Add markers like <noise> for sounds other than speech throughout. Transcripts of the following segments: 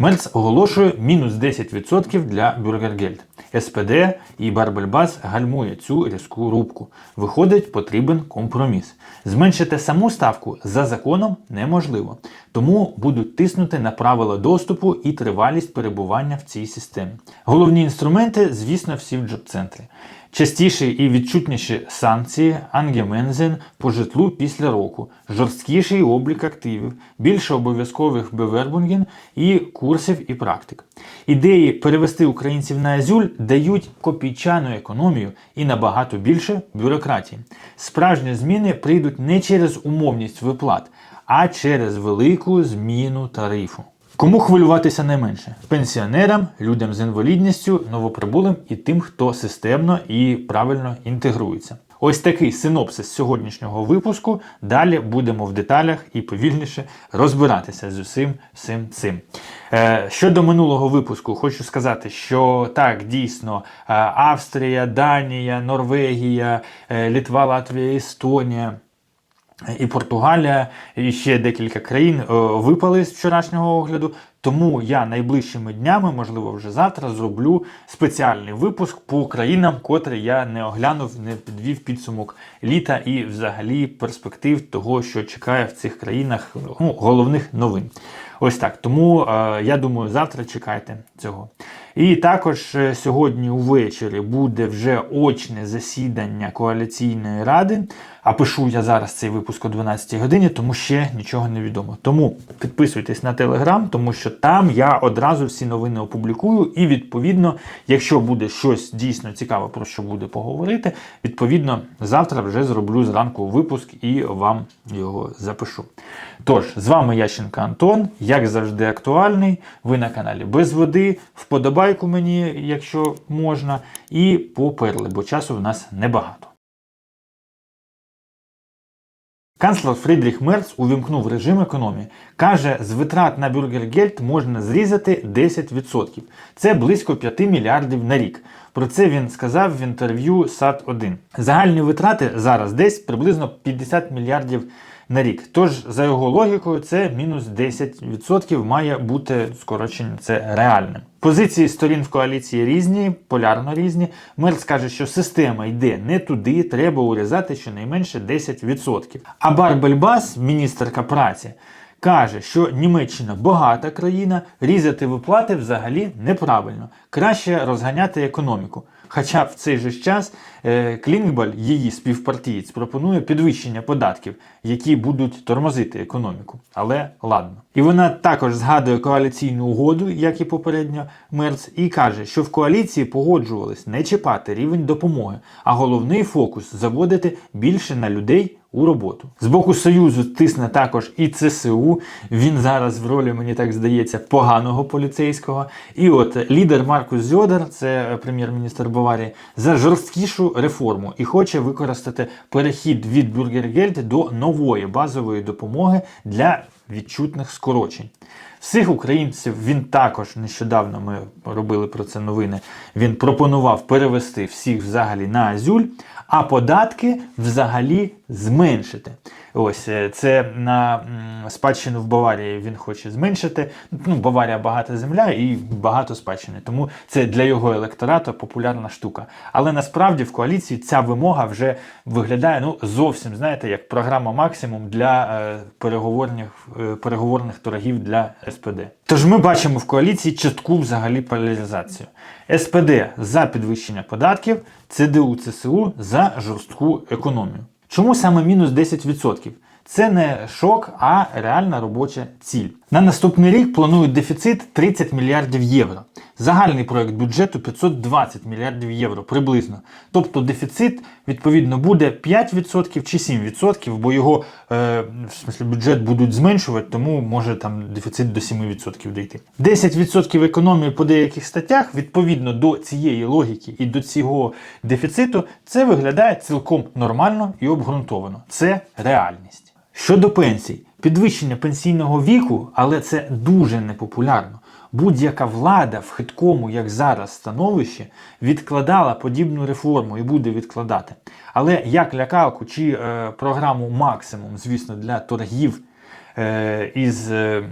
Мерц оголошує мінус 10% для Бюргергельд. СПД і Барбельбас гальмує цю різку рубку. Виходить, потрібен компроміс. Зменшити саму ставку за законом неможливо, тому будуть тиснути на правила доступу і тривалість перебування в цій системі. Головні інструменти, звісно, всі в джоб-центрі. Частіші і відчутніші санкції, ангемензен по житлу після року, жорсткіший облік активів, більше обов'язкових бевербунген і курсів і практик. Ідеї перевести українців на Азюль дають копійчану економію і набагато більше бюрократії. Справжні зміни прийдуть не через умовність виплат, а через велику зміну тарифу. Кому хвилюватися найменше? Пенсіонерам, людям з інвалідністю, новоприбулим і тим, хто системно і правильно інтегрується. Ось такий синопсис сьогоднішнього випуску. Далі будемо в деталях і повільніше розбиратися з усім всім цим. Е, щодо минулого випуску, хочу сказати, що так, дійсно, е, Австрія, Данія, Норвегія, е, Літва, Латвія, Естонія. І Португалія, і ще декілька країн е, випали з вчорашнього огляду. Тому я найближчими днями, можливо, вже завтра, зроблю спеціальний випуск по країнам, котрі я не оглянув, не підвів підсумок літа і взагалі перспектив того, що чекає в цих країнах ну, головних новин. Ось так. Тому е, я думаю, завтра чекайте цього. І також е, сьогодні увечері буде вже очне засідання коаліційної ради. А пишу я зараз цей випуск о 12 годині, тому ще нічого не відомо. Тому підписуйтесь на телеграм, тому що там я одразу всі новини опублікую. І відповідно, якщо буде щось дійсно цікаве, про що буде поговорити, відповідно, завтра вже зроблю зранку випуск і вам його запишу. Тож, з вами Ященко Антон, як завжди, актуальний. Ви на каналі Без води. Вподобайку мені, якщо можна, і поперли, бо часу в нас небагато. Канцлер Фрідріх Мерц увімкнув режим економії. Каже, з витрат на бюргергельд можна зрізати 10%. Це близько 5 мільярдів на рік. Про це він сказав в інтерв'ю сад 1 Загальні витрати зараз десь приблизно 50 мільярдів на рік. Тож, за його логікою, це мінус 10% має бути скорочення, це реальним. Позиції сторін в коаліції різні, полярно різні. Мерц каже, що система йде не туди, треба урізати щонайменше 10%. А Барбельбас, міністерка праці, каже, що Німеччина багата країна, різати виплати взагалі неправильно. Краще розганяти економіку. Хоча в цей же час е, Клінгбаль, її співпартієць, пропонує підвищення податків, які будуть тормозити економіку. Але ладно. І вона також згадує коаліційну угоду, як і попередньо Мерц, і каже, що в коаліції погоджувались не чіпати рівень допомоги, а головний фокус заводити більше на людей. У роботу з боку Союзу тисне також і ЦСУ. Він зараз в ролі, мені так здається, поганого поліцейського. І от лідер Маркус Зьодер, це прем'єр-міністр Баварії, за жорсткішу реформу і хоче використати перехід від Бюргергельд до нової базової допомоги для відчутних скорочень. Всіх українців він також нещодавно ми робили про це новини. Він пропонував перевести всіх взагалі на Азюль, а податки взагалі зменшити. Ось е, це на спадщину в Баварії він хоче зменшити. Ну, Баварія багата земля і багато спадщини. Тому це для його електорату популярна штука. Але насправді в коаліції ця вимога вже виглядає ну, зовсім, знаєте, як програма максимум для е, переговорних, е, переговорних торгів для СПД. Тож ми бачимо в коаліції чітку взагалі поляризацію. СПД за підвищення податків, ЦДУ ЦСУ за жорстку економію. Чому саме мінус 10%? Це не шок, а реальна робоча ціль. На наступний рік планують дефіцит 30 мільярдів євро. Загальний проект бюджету 520 мільярдів євро приблизно. Тобто дефіцит, відповідно, буде 5% чи 7%, бо його е, в смислі, бюджет будуть зменшувати, тому може там дефіцит до 7% дійти. 10% економії по деяких статтях, відповідно до цієї логіки і до цього дефіциту, це виглядає цілком нормально і обґрунтовано. Це реальність. Щодо пенсій, підвищення пенсійного віку, але це дуже непопулярно. Будь-яка влада в хиткому, як зараз, становищі відкладала подібну реформу і буде відкладати. Але як лякалку чи е, програму максимум, звісно, для торгів е, із е,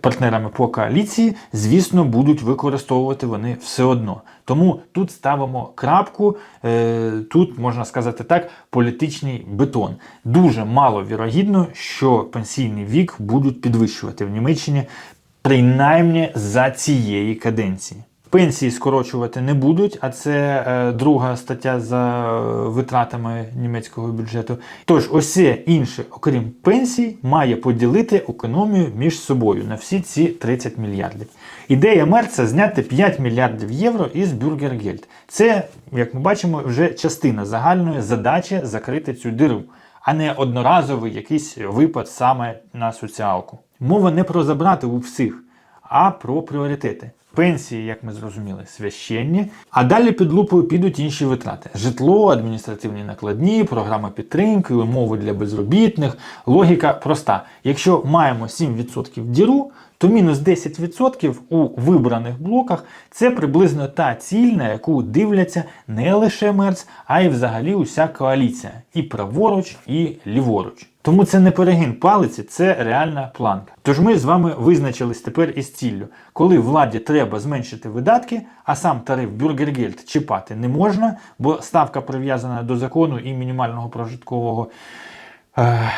партнерами по коаліції, звісно, будуть використовувати вони все одно. Тому тут ставимо крапку, е, тут можна сказати так, політичний бетон. Дуже мало вірогідно, що пенсійний вік будуть підвищувати в Німеччині, принаймні за цієї каденції. Пенсії скорочувати не будуть, а це е, друга стаття за витратами німецького бюджету. Тож, усе інше, окрім пенсій, має поділити економію між собою на всі ці 30 мільярдів. Ідея Мерца зняти 5 мільярдів євро із Бюргергельд. Це, як ми бачимо, вже частина загальної задачі закрити цю диру, а не одноразовий якийсь випад саме на соціалку. Мова не про забрати у всіх, а про пріоритети. Пенсії, як ми зрозуміли, священні, а далі під лупою підуть інші витрати: житло, адміністративні накладні, програма підтримки, умови для безробітних. Логіка проста: якщо маємо 7% діру, то мінус 10% у вибраних блоках це приблизно та ціль, на яку дивляться не лише Мерц, а й взагалі уся коаліція, і праворуч, і ліворуч. Тому це не перегін палиці, це реальна планка. Тож ми з вами визначились тепер із ціллю. Коли владі треба зменшити видатки, а сам тариф Бюргергельд чіпати не можна, бо ставка прив'язана до закону і мінімального прожиткового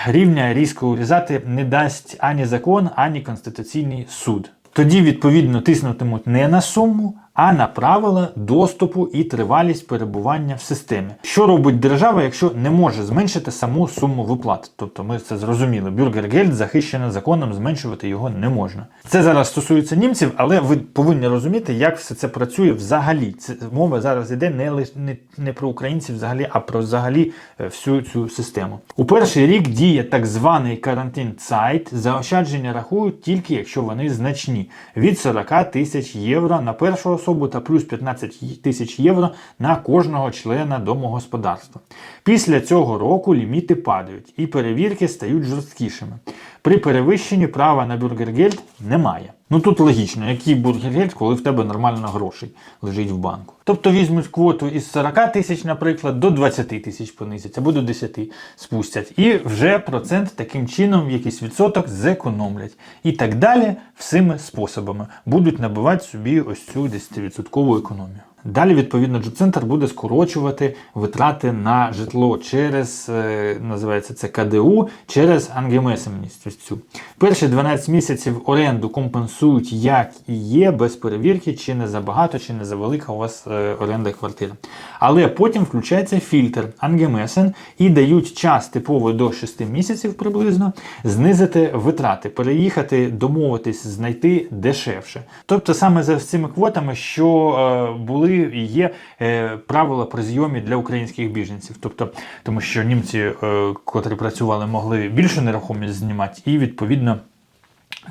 рівня різко урізати не дасть ані закон, ані Конституційний суд. Тоді, відповідно, тиснутимуть не на суму, а на правила доступу і тривалість перебування в системі. Що робить держава, якщо не може зменшити саму суму виплат? Тобто ми це зрозуміли. Бюргергельд захищено законом, зменшувати його не можна. Це зараз стосується німців, але ви повинні розуміти, як все це працює взагалі. Це мова зараз йде не не, не про українців взагалі, а про взагалі е, всю цю систему. У перший рік діє так званий карантин Цайт. Заощадження рахують тільки якщо вони значні від 40 тисяч євро на першу особу та плюс 15 тисяч євро на кожного члена домогосподарства. Після цього року ліміти падають і перевірки стають жорсткішими. При перевищенні права на бюргергельд немає. Ну тут логічно, який бюргергельд, коли в тебе нормально грошей лежить в банку. Тобто візьмуть квоту із 40 тисяч, наприклад, до 20 тисяч понизять або до 10 спустять. І вже процент таким чином, якийсь відсоток зекономлять. І так далі, всіми способами будуть набивати собі ось цю 10% економію. Далі, відповідно, Джоцентр буде скорочувати витрати на житло через, е, називається це КДУ, через ангемесемність. Цю. Перші 12 місяців оренду компенсують як і є, без перевірки, чи не забагато, чи не завелика у вас е, оренда квартири. Але потім включається фільтр ангемесен і дають час типово до 6 місяців приблизно знизити витрати, переїхати, домовитись, знайти дешевше. Тобто саме за цими квотами, що е, були і є е, правила при зйомі для українських біженців. Тобто, тому що німці, е, котрі працювали, могли більше нерухомість знімати, і відповідно.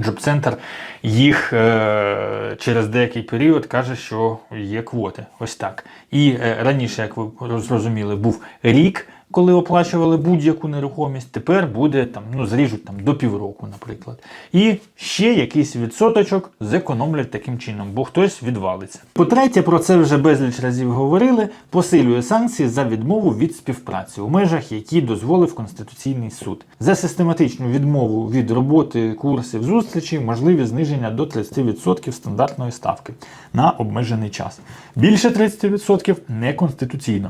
Джоб-центр їх е, через деякий період каже, що є квоти. Ось так. І е, раніше, як ви зрозуміли, був рік, коли оплачували будь-яку нерухомість. Тепер буде там, ну зріжуть там до півроку, наприклад. І ще якийсь відсоточок зекономлять таким чином, бо хтось відвалиться. По-третє, про це вже безліч разів говорили. Посилює санкції за відмову від співпраці у межах, які дозволив Конституційний суд. За систематичну відмову від роботи курсів зустрічі можливі зниження до 30% стандартної ставки на обмежений час. Більше 30% неконституційно.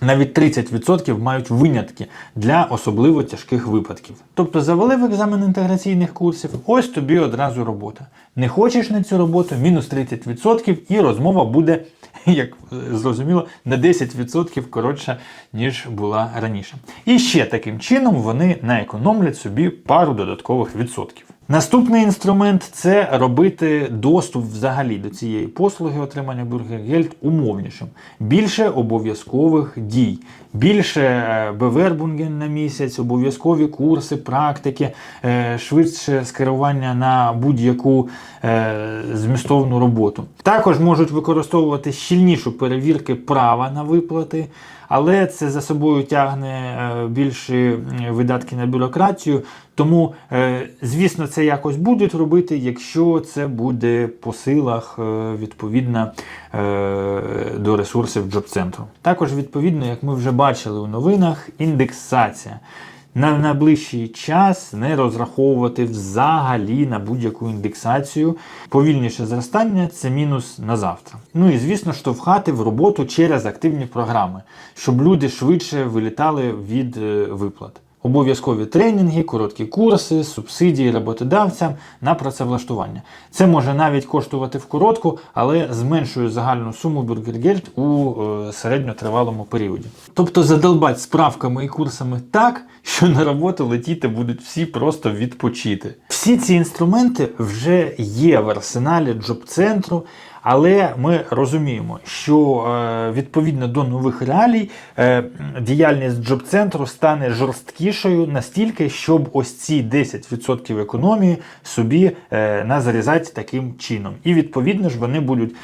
Навіть 30% мають винятки для особливо тяжких випадків. Тобто завели в екзамен інтеграційних курсів, ось тобі одразу робота. Не хочеш на цю роботу, мінус 30% і розмова буде, <laughs> як зрозуміло, на 10% коротша, ніж була раніше. І ще таким чином вони наекономлять собі пару додаткових відсотків. Наступний інструмент це робити доступ взагалі до цієї послуги отримання Бюргергельд умовнішим. Більше обов'язкових дій, більше е, бевербунген на місяць, обов'язкові курси, практики, е, швидше скерування на будь-яку е, змістовну роботу. Також можуть використовувати щільнішу перевірки права на виплати. Але це за собою тягне більші видатки на бюрократію. Тому, звісно, це якось будуть робити, якщо це буде по силах відповідно до ресурсів джоб-центру. Також, відповідно, як ми вже бачили у новинах, індексація. На найближчий час не розраховувати взагалі на будь-яку індексацію. Повільніше зростання це мінус на завтра. Ну і звісно, штовхати в роботу через активні програми, щоб люди швидше вилітали від е, виплат. Обов'язкові тренінги, короткі курси, субсидії роботодавцям на працевлаштування. Це може навіть коштувати в коротку, але зменшує загальну суму бюргергельд у е, середньотривалому періоді. Тобто задолбать справками і курсами так, що на роботу летіти будуть всі просто відпочити. Всі ці інструменти вже є в арсеналі джоб-центру. Але ми розуміємо, що е, відповідно до нових реалій е, діяльність джоб-центру стане жорсткішою настільки, щоб ось ці 10% економії собі е, назарізати таким чином. І відповідно ж вони будуть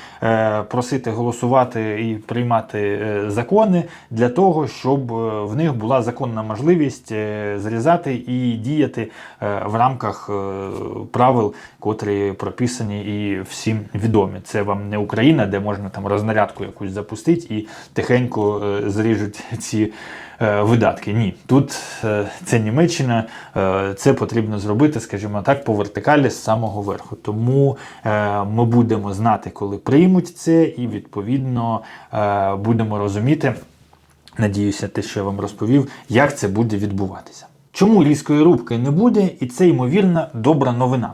просити голосувати і приймати закони для того, щоб в них була законна можливість зрізати і діяти в рамках правил, котрі прописані і всім відомі. Це вам не Україна, де можна там рознарядку якусь запустити і тихенько е, зріжуть <laughs> ці е, видатки. Ні, тут е, це Німеччина, це потрібно зробити, скажімо так, по вертикалі з самого верху. Тому ми будемо знати, коли приймуть це, і відповідно будемо розуміти. Надіюся, те, що я вам розповів, як це буде відбуватися. Чому різкої рубки не буде, і це ймовірна добра новина.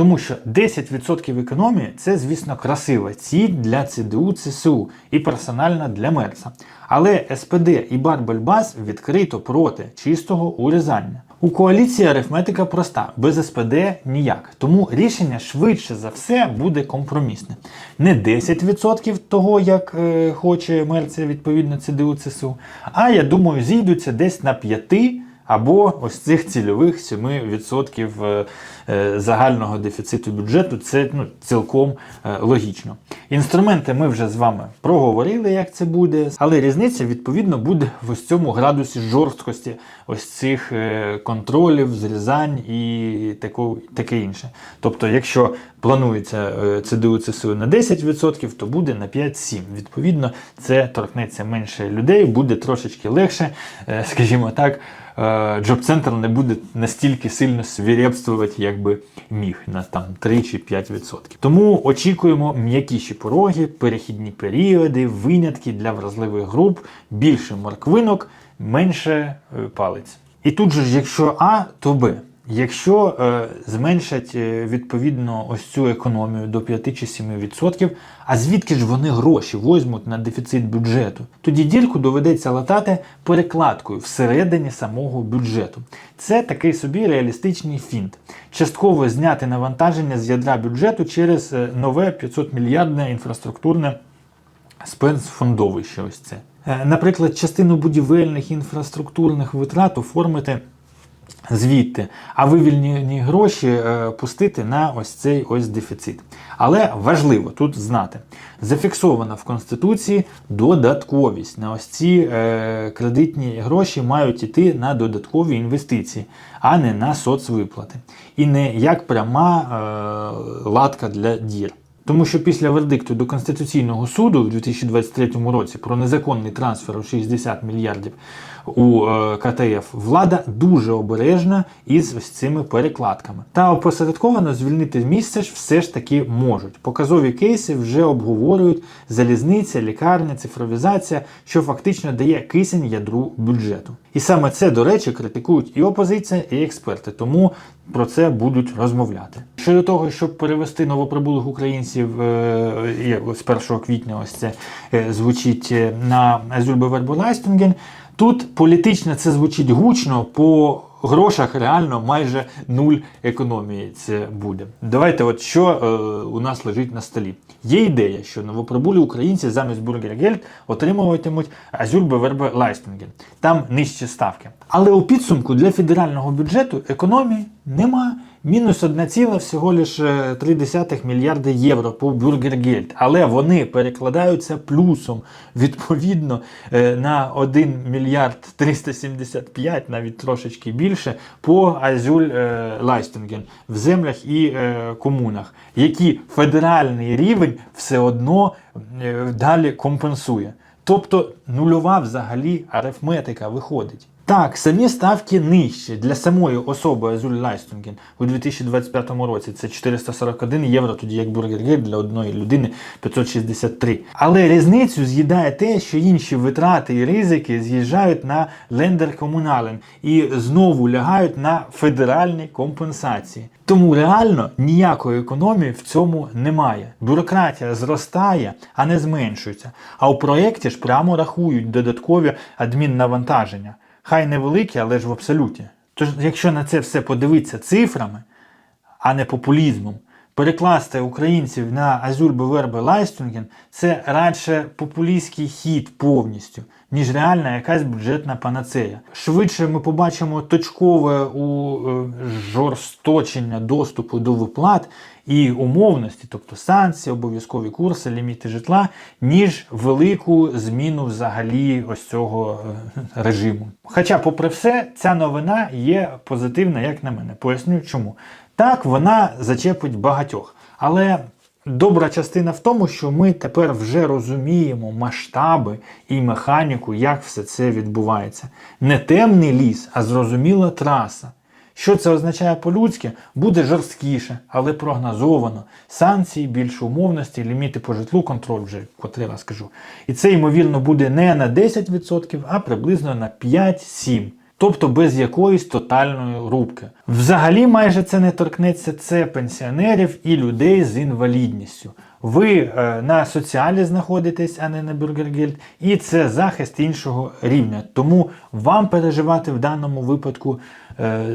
Тому що 10% економії це, звісно, красива ціль для ЦДУ ЦСУ і персональна для Мерса. Але СПД і Барбельбас відкрито проти чистого урізання. У коаліції арифметика проста, без СПД ніяк. Тому рішення швидше за все буде компромісне. Не 10% того, як е, хоче Мерція, відповідно ЦДУ ЦСУ, а я думаю, зійдуться десь на 5% або ось цих цільових 7% е, е, загального дефіциту бюджету. Це ну, цілком е, логічно. Інструменти ми вже з вами проговорили, як це буде, але різниця відповідно буде в ось цьому градусі жорсткості ось цих контролів, зрізань і таке інше. Тобто, якщо планується ЦДУ ЦСУ на 10%, то буде на 5-7%. Відповідно, це торкнеться менше людей, буде трошечки легше, скажімо так. Джоб-центр не буде настільки сильно свірепствувати, як би міг на там 3 чи 5%. Тому очікуємо м'якіші пороги, перехідні періоди, винятки для вразливих груп, більше морквинок, менше е, палець. І тут же, якщо А, то Б. Якщо е, зменшать е, відповідно ось цю економію до 5 чи 7%, а звідки ж вони гроші возьмуть на дефіцит бюджету? Тоді дірку доведеться латати перекладкою всередині самого бюджету. Це такий собі реалістичний фінт. Частково зняти навантаження з ядра бюджету через е, нове 500 мільярдне інфраструктурне спецфондовище. Ось це. Е, Наприклад, частину будівельних інфраструктурних витрат оформити звідти, а вивільнені гроші е, пустити на ось цей ось дефіцит. Але важливо тут знати, зафіксована в Конституції додатковість. На ось ці е, кредитні гроші мають йти на додаткові інвестиції, а не на соцвиплати. І не як пряма е, латка для дір. Тому що після вердикту до Конституційного суду у 2023 році про незаконний трансфер у 60 мільярдів у е, КТФ влада дуже обережна із ось цими перекладками. Та опосередковано звільнити місце ж все ж таки можуть. Показові кейси вже обговорюють залізниця, лікарня, цифровізація, що фактично дає кисень ядру бюджету. І саме це, до речі, критикують і опозиція, і експерти. Тому про це будуть розмовляти. Щодо того, щоб перевести новоприбулих українців е, з 1 квітня, ось це е, звучить е, на Азюльбеверболайстинген. Тут політично це звучить гучно, по грошах реально майже нуль економії це буде. Давайте, от що е, у нас лежить на столі. Є ідея, що новоприбулі українці замість бургергельд отримуватимуть Азюльбевербе Лайстинген. Там нижчі ставки. Але у підсумку для федерального бюджету економії нема. Мінус 1, всього лише 0,3 мільярди євро по бюргергельд. Але вони перекладаються плюсом відповідно е, на 1 мільярд 375, навіть трошечки більше, по Азюль е, Лайстинген в землях і е, комунах, які федеральний рівень все одно далі компенсує. Тобто нульова взагалі арифметика виходить. Так, самі ставки нижчі для самої особи Азуль Лайстунген у 2025 році. Це 441 євро, тоді як бургергель для одної людини 563. Але різницю з'їдає те, що інші витрати і ризики з'їжджають на лендер-комунален і знову лягають на федеральні компенсації. Тому реально ніякої економії в цьому немає. Бюрократія зростає, а не зменшується. А у проєкті ж прямо рахують додаткові адміннавантаження. Хай невеликі, але ж в абсолюті. Тож, якщо на це все подивитися цифрами, а не популізмом, перекласти українців на Азюль Бевербе Лайстунген це радше популістський хід повністю, ніж реальна якась бюджетна панацея. Швидше ми побачимо точкове у е, жорсточення доступу до виплат і умовності, тобто санкції, обов'язкові курси, ліміти житла, ніж велику зміну взагалі ось цього е, режиму. Хоча, попри все, ця новина є позитивна, як на мене. Поясню чому. Так, вона зачепить багатьох. Але добра частина в тому, що ми тепер вже розуміємо масштаби і механіку, як все це відбувається. Не темний ліс, а зрозуміла траса. Що це означає по-людськи? Буде жорсткіше, але прогнозовано. Санкції, більше умовності, ліміти по житлу, контроль вже котрий раз кажу. І це, ймовірно, буде не на 10%, а приблизно на 5-7%. Тобто без якоїсь тотальної рубки. Взагалі, майже це не торкнеться це пенсіонерів і людей з інвалідністю. Ви е, на соціалі знаходитесь, а не на бюргергельд, і це захист іншого рівня. Тому вам переживати в даному випадку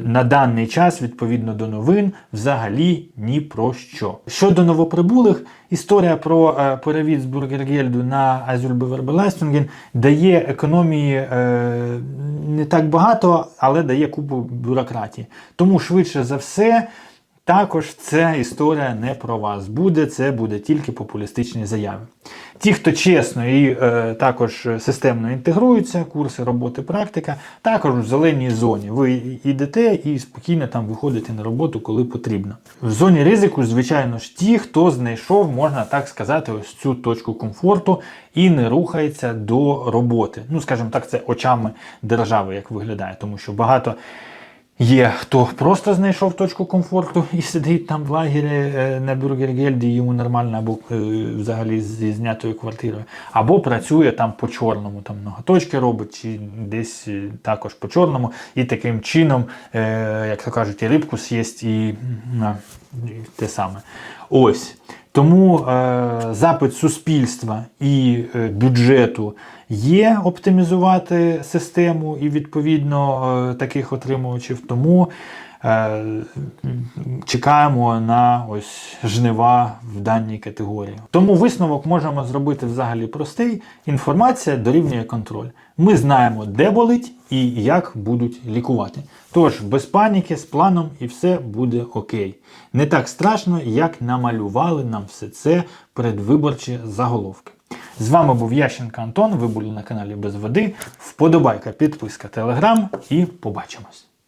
на даний час, відповідно до новин, взагалі ні про що. Щодо новоприбулих, історія про е, перевід з Бургергельду на Азюльбевербелайстунген дає економії е, не так багато, але дає купу бюрократії. Тому швидше за все. Також ця історія не про вас буде, це буде тільки популістичні заяви. Ті, хто чесно і е, також системно інтегруються, курси роботи, практика, також в зеленій зоні. Ви йдете і спокійно там виходите на роботу, коли потрібно. В зоні ризику, звичайно ж, ті, хто знайшов, можна так сказати, ось цю точку комфорту і не рухається до роботи. Ну, скажімо так, це очами держави, як виглядає, тому що багато. Є хто просто знайшов точку комфорту і сидить там в лагері е, на бюргергельді, йому нормально, або е, взагалі зі знятою квартирою, або працює там по чорному, там ноготочки робить, чи десь е, також по чорному, і таким чином, як то кажуть, і рибку з'їсть, і, те саме. Ось. Тому запит суспільства і бюджету є оптимізувати систему і відповідно е, таких отримувачів. Тому е, чекаємо на ось жнива в даній категорії. Тому висновок можемо зробити взагалі простий. Інформація дорівнює контроль. Ми знаємо, де болить і як будуть лікувати. Тож без паніки, з планом і все буде окей. Не так страшно, як намалювали нам все це передвиборчі заголовки. З вами був Ященко Антон. Ви були на каналі Без Води. Вподобайка, підписка, телеграм і побачимось.